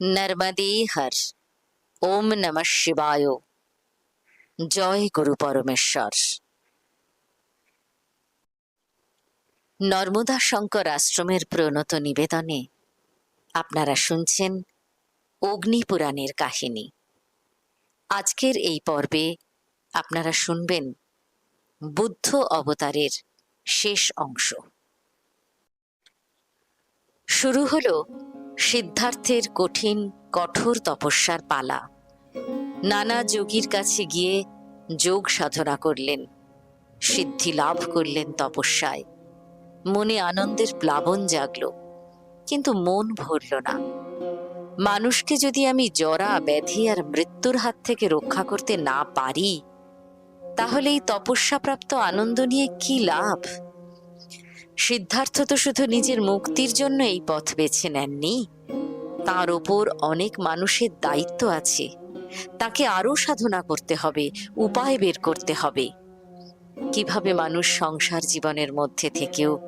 নর্মদে হর ওম নম শিবায় জয় গুরু পরমেশ্বর নর্মদা শঙ্কর আশ্রমের প্রণত নিবেদনে আপনারা শুনছেন অগ্নিপুরাণের কাহিনী আজকের এই পর্বে আপনারা শুনবেন বুদ্ধ অবতারের শেষ অংশ। শুরু হলো সিদ্ধার্থের কঠিন, কঠোর তপস্যার পালা। নানা যোগীর কাছে গিয়ে যোগ সাধনা করলেন, সিদ্ধি লাভ করলেন তপস্যায়। মনে আনন্দের প্লাবন জাগল, কিন্তু মন ভরল না। মানুষকে যদি আমি জরা, ব্যাধি আর মৃত্যুর হাত থেকে রক্ষা করতে না পারি, তাহলে এই তপস্যাপ্রাপ্ত আনন্দ নিয়ে কি লাভ? সিদ্ধার্থ তো শুধু নিজের মুক্তির জন্য এই পথ বেছে নেননি। তার ওপর অনেক মানুষের দায়িত্ব আছে। তাকে আরও সাধনা করতে হবে, উপায় বের করতে হবে। কীভাবে মানুষ সংসার জীবনের মধ্যে থেকেও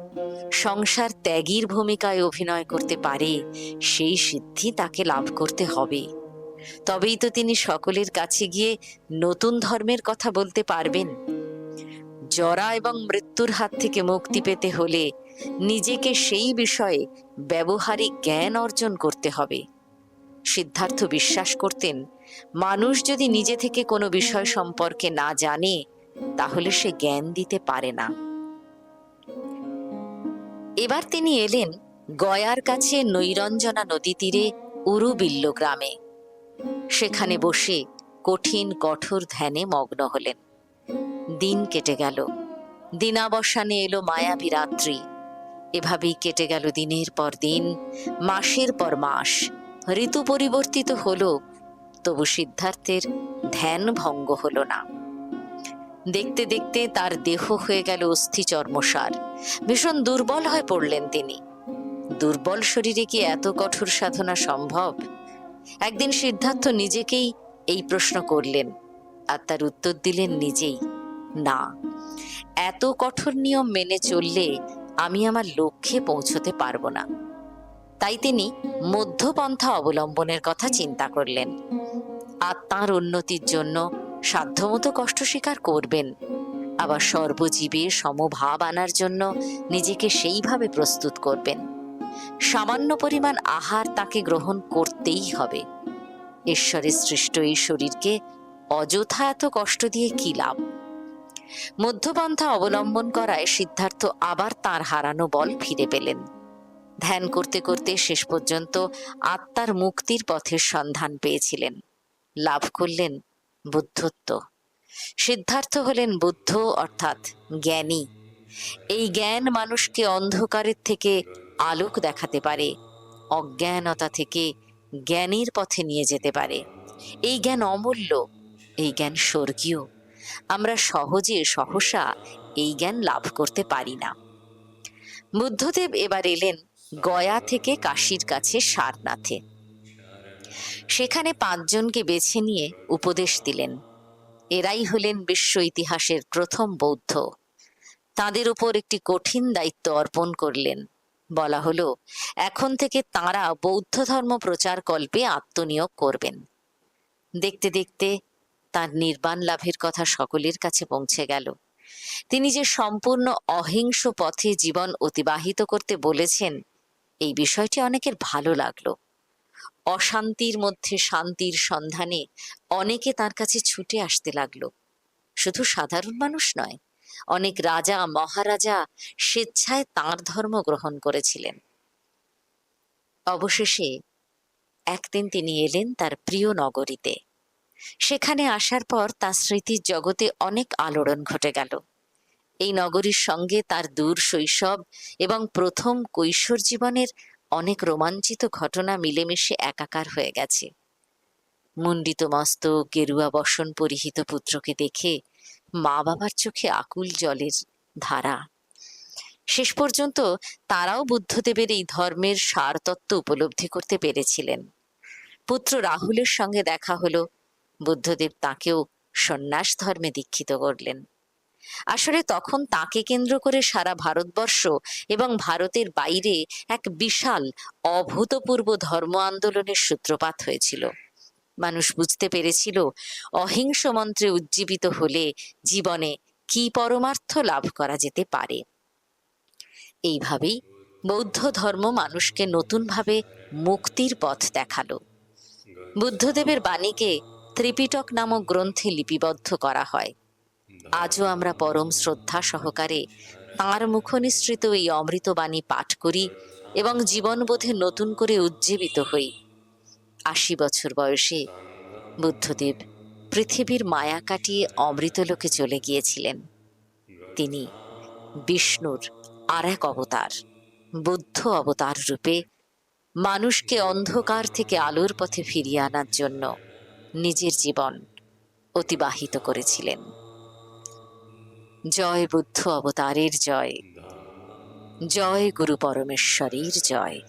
সংসার ত্যাগীর ভূমিকায় অভিনয় করতে পারে, সেই সিদ্ধি তাকে লাভ করতে হবে। তবেই তো তিনি সকলের কাছে গিয়ে নতুন ধর্মের কথা বলতে পারবেন। জরা এবং মৃত্যুর হাত থেকে মুক্তি পেতে হলে নিজেকে সেই বিষয়ে ব্যবহারিক জ্ঞান অর্জন করতে হবে। সিদ্ধার্থ বিশ্বাস করতেন, মানুষ যদি নিজে থেকে কোনো বিষয় সম্পর্কে না জানে, তাহলে সে জ্ঞান দিতে পারে না। এবার তিনি এলেন গয়ার কাছে নৈরঞ্জনা নদী তীরে উরুবিল্ল গ্রামে। সেখানে বসে কঠিন কঠোর ধ্যানে মগ্ন হলেন। দিন কেটে গেল। দিনাবসানে এলো মায়াবী রাত্রি। এভাবেই কেটে গেল দিনের পর দিন, মাসের পর মাস। ঋতু পরিবর্তিত হল, তবু সিদ্ধার্থের ধ্যান ভঙ্গ হল না। দেখতে দেখতে তার দেহ হয়ে গেল অস্থি চর্মসার। ভীষণ দুর্বল হয়ে পড়লেন তিনি। দুর্বল শরীরে কি এত কঠোর সাধনা সম্ভব? একদিন সিদ্ধার্থ নিজেকেই এই প্রশ্ন করলেন, আর তার উত্তর দিলেন নিজেই। না। এত কঠোর নিয়ম মেনে চললে আমি আমার লক্ষ্যে পৌঁছতে পারব না। তাই তিনি মধ্যপন্থা অবলম্বনের কথা চিন্তা করলেন আত্মার উন্নতির জন্য সাধ্যমতো কষ্ট স্বীকার করবেন। আবার সর্বজীবে সমভাব আনার জন্য নিজেকে সেইভাবে প্রস্তুত করবেন। সামান্য পরিমাণ আহার তাকে গ্রহণ করতেই হবে। ঈশ্বরের সৃষ্ট এই শরীরকে অযথা এত কষ্ট দিয়ে কি লাভ? মধ্যপন্থা অবলম্বন করায় সিদ্ধার্থ আবার তার হারানো বল ফিরে পেলেন। ধ্যান করতে করতে শেষ পর্যন্ত আত্মার মুক্তির পথের সন্ধান পেয়েছিলেন। লাভ করলেন বুদ্ধত্ব। সিদ্ধার্থ হলেন বুদ্ধ, অর্থাৎ জ্ঞানী। এই জ্ঞান মানুষকে অন্ধকারের থেকে আলোক দেখাতে পারে, অজ্ঞানতা থেকে জ্ঞানের পথে নিয়ে যেতে পারে। এই জ্ঞান অমূল্য, এই জ্ঞান স্বর্গীয়। আমরা সহজে সহসা এই জ্ঞান লাভ করতে পারি না। বুদ্ধদেব এবার এলেন গয়া থেকে কাশীর কাছে সারনাথে। সেখানে পাঁচজনকে বেছে নিয়ে উপদেশ দিলেন। এরাই হলেন বিশ্ব ইতিহাসের প্রথম বৌদ্ধ। তাদের উপর একটি কঠিন দায়িত্ব অর্পণ করলেন। বলা হলো, এখন থেকে তাঁরা বৌদ্ধ ধর্ম প্রচার কল্পে আত্মনিয়োগ করবেন। দেখতে দেখতে তার নির্বাণ লাভের কথা সকলের কাছে পৌঁছে গেল। তিনি যে সম্পূর্ণ অহিংস পথে জীবন অতিবাহিত করতে বলেছেন, এই বিষয়টি অনেকের ভালো লাগল। অশান্তির মধ্যে শান্তির সন্ধানে অনেকে তার কাছে ছুটে আসতে লাগল। শুধু সাধারণ মানুষ নয়, অনেক রাজা, মহারাজা স্বেচ্ছায় তাঁর ধর্ম গ্রহণ করেছিলেন। অবশেষে একদিন তিনি এলেন তার প্রিয় নগরীতে। সেখানে আসার পর তার স্মৃতির জগতে অনেক আলোড়ন ঘটে গেল। এই নগরীর সঙ্গে তার দূর শৈশব এবং প্রথম কৈশোর জীবনের অনেক রোমাঞ্চিত ঘটনা মিলেমিশে একাকার হয়ে গেছে। মুন্ডিত মস্ত গেরুয়া বসন পরিহিত পুত্রকে দেখে মা বাবার চোখে আকুল জলের ধারা। শেষ পর্যন্ত তারাও বুদ্ধদেবের এই ধর্মের সারতত্ত্ব উপলব্ধি করতে পেরেছিলেন। পুত্র রাহুলের সঙ্গে দেখা হলো বুদ্ধদেব তাকেও সন্ন্যাস ধর্মে দীক্ষিত করলেন। আসলে তখন তাকে কেন্দ্র করে সারা ভারতবর্ষ এবং ভারতের বাইরে এক বিশাল অভূতপূর্ব ধর্ম আন্দোলনের সূত্রপাত হয়েছিল। মানুষ বুঝতে পেরেছিল, অহিংস মন্ত্রে উজ্জীবিত হলে জীবনে কি পরমার্থ লাভ করা যেতে পারে। এইভাবেই বৌদ্ধ ধর্ম মানুষকে নতুনভাবে মুক্তির পথ দেখাল। বুদ্ধদেবের বাণীকে ত্রিপিটক নামক গ্রন্থে লিপিবদ্ধ করা হয়। আজও আমরা পরম শ্রদ্ধা সহকারে তাঁর মুখনিসৃত এই অমৃতবাণী পাঠ করি এবং জীবনবোধে নতুন করে উজ্জীবিত হই। আশি বছর বয়সে বুদ্ধদেব পৃথিবীর মায়া কাটিয়ে অমৃতলোকে চলে গিয়েছিলেন। তিনি বিষ্ণুর আর এক অবতার, বুদ্ধ অবতার রূপে মানুষকে অন্ধকার থেকে আলোর পথে ফিরিয়ে আনার জন্য নিজের জীবন অতিবাহিত করেছিলেন। জয় বুদ্ধ অবতারের জয়। জয় গুরু পরমেশ্বরীর জয়।